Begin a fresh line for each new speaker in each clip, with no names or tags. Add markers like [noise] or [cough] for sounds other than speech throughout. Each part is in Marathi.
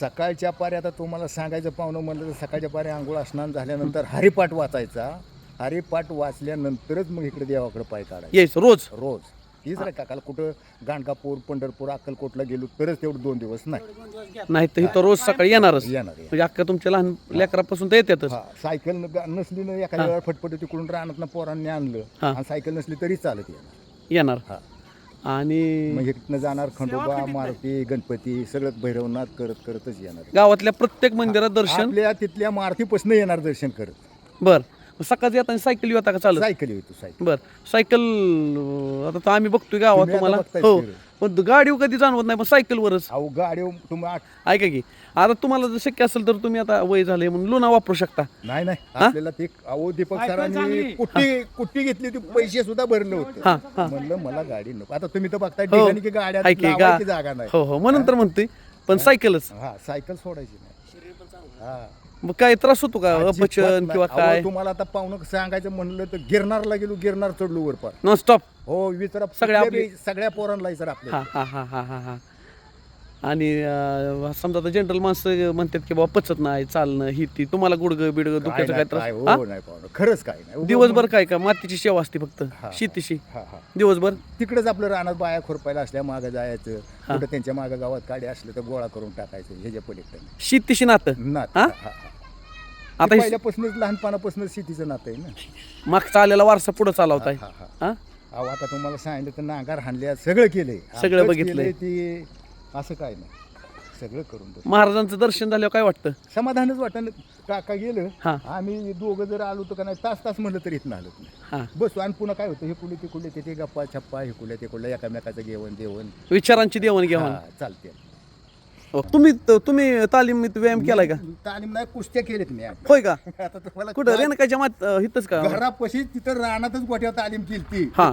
सकाळच्या पारी आता तुम्हाला सांगायचं पाहुणं म्हणलं तर सकाळच्या पारी आंघोळ स्नान झाल्यानंतर हरिपाठ वाचायचा. हरिपाठ वाचल्यानंतरच मग इकडे देवाकडे पाय काढायचा.
यायचं रोज.
रोज. हीच रे काकाला कुठं गाणगापूर पंढरपूर अक्कलकोटला गेलो तरच तेवढं दोन दिवस नाही.
नाही तर इथं रोज सकाळी येणारच
येणार.
म्हणजे अख्खा तुमच्या लहान लेकरापासून तर येतातच
हा सायकल न- गा- नसली ना एखाद्या वेळा फटफट तिकडून रानात पोरांनी आणलं
हा.
आणि सायकल नसली तरी चालत येणार.
येणार.
हा.
आणि
मग इथनं जाणार खंडोबा मारुती गणपती सगळं भैरवनाथ करत करतच येणार.
गावातल्या प्रत्येक मंदिरात दर्शन?
आपल्या तिथल्या मारुतीपासून येणार दर्शन करत.
बर. मग सकाळी येताना सायकल येता का चालत?
सायकल येतो सायकल.
बर. सायकल अं, आता तर आम्ही बघतोय गावात
तुम्ही आता
तुम्हाला.
बघताय
हो.
फिरून.
पण गाडी कधी जाणवत नाही पण सायकलवरच.
अहो गाडी तुम्ही आठ-
ऐका की आता तुम्हाला जर शक्य असेल तर तुम्ही आता वय झाले म्हणून लुना वापरू शकता.
नाही नाही आपल्याला ते अहो दीपक सरांनी कुट्टी कुट्टी घेतली होती पैसे सुद्धा भरले होते.
हा
म्हणलं मला गाडी नको. आता तुम्ही तर बघताय
हो.
ठिकाणी की गाड्या
ऐक की गा
लावायची जागा नाही.
हो हो म्हणून तर म्हणतोय पण सायकलच.
हा सायकल सोडायची नाही. हा.
मग काय त्रास होतो का?
अजिबात
अपचन
नाही.
किंवा
अहो,
काय?
तुम्हाला आता पाहुणं सांगायचं म्हणलं तर गिरनारला गेलो गिरनार चढलो वर पार
नॉन स्टॉप
हो विचारा
सगळ्या
बी- सगळ्या पोरांना विचार आपल्या
हा हा हा हा हा हा. आणि अं, समजा आता जनरल माणसं म्हणतात की बाबा पचत नाही चालणं ही ती तुम्हाला गुडगं बिडगं
काय
दुखायचं काय
नाही,
त्रास? हा?
हो नाही पाहुणं खरंच काय नाही.
दिवसभर काय का मातीची सेवा असते फक्त
हा.
शेतीशी.
हा हा.
दिवसभर?
तिकडेच आपलं रानात बाया खुरपायला असल्या मागं जायचं. कुठं त्यांच्या मागं गावात काडे असले तर गोळा करून टाकायचं ह्याच्या पलीकडे
शेतीशी नातं.
नात
हा?
हा, हा, हा.
आता हे
पहिल्यापासूनच लहानपणापासूनच शेतीचं नातं आहे ना.
मागचा आलेला वारसा पुढे चालवताय.
हा, हा.
हा?
अहो आता तुम्हाला सांगितलं तर नांगार हाणल्या सगळं केलंय.
सगळं
आमचंच
बघितलंय.
केलंय ती. असं काय नाही. सगळं करून.
महाराजांचं दर्शन झाल्यावर काय वाटतं?
समाधानच वाटत. काका गेलं.
हा.
आम्ही दोघं जर आलो तर का नाही तास तास म्हणलं तरी इथं आलो नाही.
हा.
बसू आणि पुन्हा काय होतं? हे कुठले ते कुठले ते गप्पा छप्पा हे कुठले ते कुठले एकामेकाचं जेवण देवण.
विचारांची देवाणघेवाण.
हा, चालते.
तुम्ही तुम्ही तालीमीत व्यायाम केलाय का?
तालीम नाही कुस्त्या केल्यात मी
होय का? [laughs]
आता तुम्हाला
कुठं? रेणकाच्या मात हितच का?
घरापाशी तिथं रानातच गोट्या तालीम केली ती.
हा.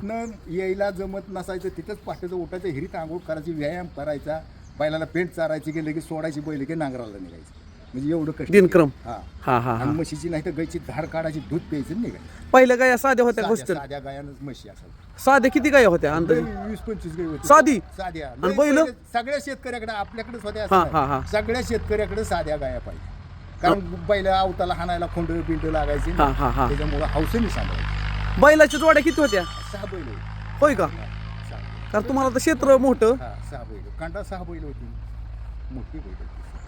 यायला जमत नसायचं तिथंच पाठीचं उठायचं हिरीत आंघोळ करायची व्यायाम करायचा बैलाला पेंट चारायची गेलं की सोडायची बैल की नांगराला निघायचं. म्हणजे एवढं कष्ट
दिनक्रम.
हा.
हा हा
आणि
हा
म्हशीची नाही तर गायची धार काढायची दूध प्यायचं निघायचं.
पहिल्या गाया साध्या होत्या गोष्ट.
साध्या साध्या गायानंच म्हशी असायच्या.
साध्या किती गाया होत्या? अंदाजे?
वीस पंचवीस गाई होती.
साधी?
साध्या.
आणि बैलं?
पहिले सगळ्या शेतकऱ्याकडे
हा, हा, हा.
नाही. सगळ्या शेतकऱ्याकडे साध्या गाया पाहिजे. कारण बैला अवताला हाणायला खोंड बिंड लागायची
हा हा हा.
त्याच्यामुळे हौसेने सांगायची
बैलाच्या जोड्या किती होत्या?
सहा बैल होते.
होय का?
हा, सहा.
कारण तुम्हाला तर क्षेत्र मोठं.
हा सहा बैल. कांडा सहा बैल होती. मोठी बैल होती.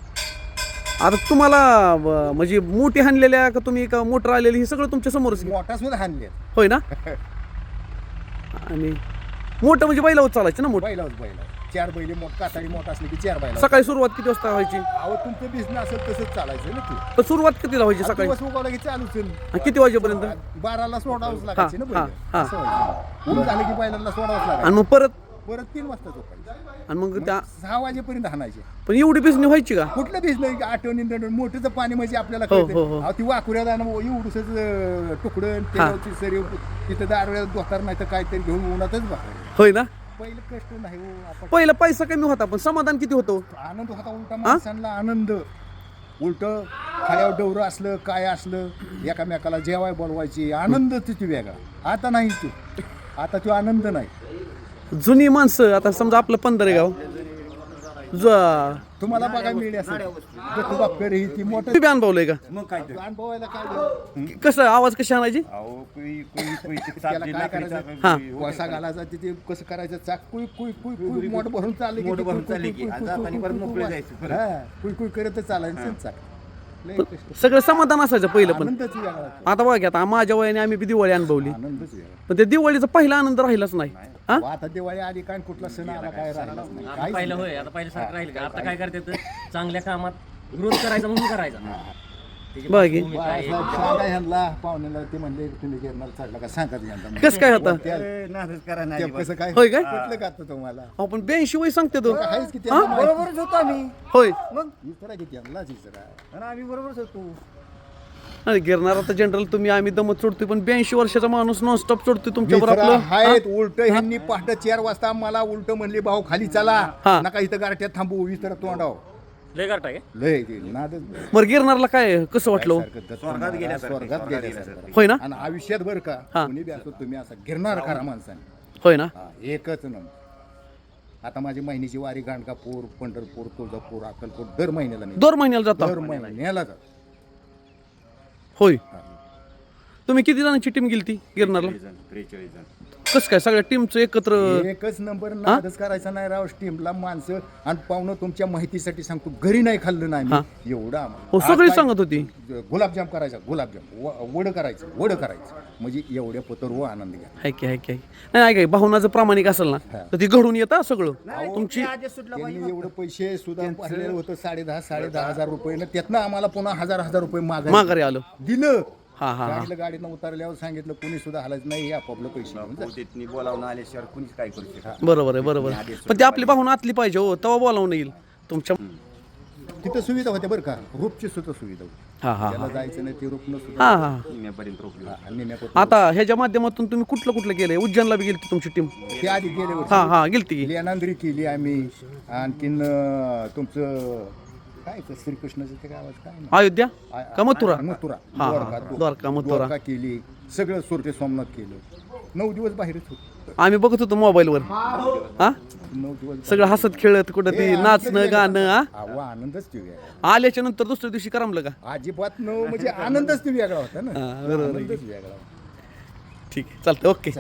आता तुम्हाला ब- म्हणजे मोठी हाणलेल्या का तुम्ही का मोटर आलेली हे सगळं तुमच्या समोरच
मोठा सुद्धा हाणले
होय ना? आणि मोठं म्हणजे बैलावर चालायचं ना मोठं?
बैलाच बैला चार बैल मोठ काताडी मोठा असले की चार बैला
सकाळी सुरुवात किती वाजता व्हायची?
अहो तुमचं बिझनेस असेल तसंच चालायचं ना ते.
तर सुरुवात कितीला व्हायची सकाळी?
दिवस उगवला की
किती वाजेपर्यंत?
बाराला सोडावंच लागायचे ना
हा, हा.
असं व्हायचं. ऊन झालं की बैलांना सोडावंच लागायचं.
आणि मग परत
परत तीन वाजता झोपायचं.
आणि मग त्या
सहा वाजेपर्यंत हाणायचे.
पण एवढी बिझनी व्हायची का?
कुठलं बिझनेस आठवणी मोठंच पाणी म्हणजे आपल्याला
हो. हो, हो.
ती वाकुऱ्या दाणं एवढंच तुकडं तेलावची सरी तिथं दारुड्या दोतार नाही तर काहीतरी घेऊन उन्हातच
होय ना?
पहिलं कष्ट नाही हो आपण
पहिला पैसा कमी होता पण समाधान किती होतं?
आनंद होता उलटा माणसांना आनंद. उलट खाल्यावर डवरं असलं काय असलं एकामेकाला जेवाय बोलवायची. आनंद तिथे वेगळा. आता नाही तो. आता तो आनंद नाही.
जुनी माणसं आता समजा आपलं पंधरे गाव ज-
तुम्हाला बघा मिळेल असं दत्तू बापकर ही ती मोठं
तुम्ही अनुभवलंय का?
मग काय तर.
अनुभवायला काय झालं?
कसं आवाज कशी आणायची?
अहो कुई कुई कुई ते
त्याला
चालली
काय
लाकडीचा
करायचं?
हा.
कुई-
वसा घालायचा तिथे कसं करायचं? चाक कुई कुई कुई कुई मोठ भरून चालले
मोठ भरून चालले की आता आणि परत मोकळे जायचं परत.
कुई कुई करत चालायचं चाक
सगळं समाधान असायचं पहिलं पण.
आनंदच वेगळा
आता बघा की आता माझ्या वयाने आम्ही बी दिवाळी अनुभवली.
आनंदच वेगळा.
पण त्या दिवाळीचा पहिला आनंद राहिलाच नाही. हा?
आता दिवाळी आली काय कुठला सण आला काय राहिलाच नाही.
आता
काहीच
पहिलं. होय आता पहिल्यासारखं राहील का? आता काय करतात? चांगल्या कामात ग्रोथ करायचा म्हणून करायचा.
बघ की.
भूमिका आहे.
बाळासाहेब सांगा ह्यांना पाहुण्याला ते म्हणले तुम्ही गिरणार चढला का? सांगा यांना.
कसं काय होतं
करा नाही.
कसं काय?
होय काय?
कुठलं का आता तुम्हाला
आपण ब्याऐंशी वय सांगते तो.
आहेच.
बरोबरच होतो आम्ही.
होय.
मग? आणि आम्ही बरोबरच होतो.
आणि गिरणार आता जनरल तुम्ही आम्ही दमत सोडतोय पण ब्याऐंशी वर्षाचा माणूस नॉनस्टॉप सोडतोय तुमच्यावर
मित्र
आपलं.
आहेत उलट ह्यांनी पहाटे चार वाजता मला उलट म्हणले भाऊ खाली चला.
हा.
नका इथं गारठ्यात थांबू विचारा तोंडाव
लय काय
लय ते नादच
बरं गिरणारला काय कसं वाटलं हो?
सारखं दत्त
स्वर्गात
महाराज,
गेल्यासारखं,
स्वर्गात
स्वर्गात
गेल्यासारखं.
होय ना?
आणि आयुष्यात बरं का
हा.
कोणी बी असो तुम्ही असं गिरणार करा माणसाने.
होय ना?
हा, एकच नंबर. आता माझी महिन्याची वारी गाणगापूर पंढरपूर तुळजापूर अक्कलपूर दर महिन्याला मी
दर महिन्याला जाता?
दर महिन्याला जातो.
होय. तुम्ही किती जणांची टीम गेली ती गिरणारला
त्रेचाळीस जण.
कसं काय? सगळ्या टीमचं एकत्र
एकच नंबर नादच करायचा नाही राव. टीमला माणसं आणि पाहुणं तुमच्या माहितीसाठी सांगतो घरी नाही खाल्लं नाही मी. एवढं आम्हाला.
हो
आज
सगळी
काय-
सांगत होती.
गुलाबजाम करायचा गुलाबजाम. व- वड करायचं वड करायचं. म्हणजे एवढ्या पतर व आनंद घ्या.
हाय की हाय की हाय की. नाही ऐकाय भावनाचं प्रामाणिक असेल ना तर ती घडून येतं सगळं. तुमची
त्यांनी एवढं पैसे सुद्धा भरलेलं होतं साडे दहा साडे दहा हजार रुपये. न त्यातनं आम्हाला पुन्हा हजार हजार रुपये मागा
माघारी आलं.
दिलं.
हा हा हा.
गाडीला गाडीनं उतरल्यावर सांगितलं कोणी सुद्धा हलायचं नाही हे आपापलं पैसे घेऊन जा.
पोटीतनी बोलावून आल्याशिवाय कुणीच काय करू शकत
बरोबर आहे बरोबर आहे. पण ती आपली पाहून आतली पाहिजे हो तेव्हा बोलावून येईल. तुमच्या
तिथं सुविधा होत्या बरं का रूपची सुद्धा सुविधा होती.
हा हा
त्याला जायचं नाही ते रूपनं सुद्धा
हा हा.
निम्यापर्यंत रोखली
हा, आणि निम्या
आता ह्याच्या माध्यमातून तुम्ही कुठलं कुठलं गेलंय उज्जैनला बी गेलती तुमची टीम
ते आधी गेले वर्षी
हा हा गेलती. की
लेनांद्री केली आम्ही. आणखीन अं, तुमचं काय ते श्रीकृष्णाचं ते गावात काय?
अयोध्या?
आ-
का मथुरा
मथुरा
हा, हा.
द्वारका
द्वारका, मथुरा.
द्वारका केली. सगळं सुरते सोमनाथ केलं. नऊ दिवस बाहेरच होतो.
आम्ही बघत होतो मोबाईलवर. हा?
नऊ दिवस
सगळं हसत खेळत कुठं ती नाचणं गाणं हा?
अहो आनंदच ते वेगळा
आल्याच्यानंतर दुसऱ्या दिवशी करमलं का?
अजिबात न म्हणजे आनंदच ते वेगळा होता ना.
हा, बरोबर आहे.
आनंदच वेगळा होता.
ठीक आहे चालतं ओके.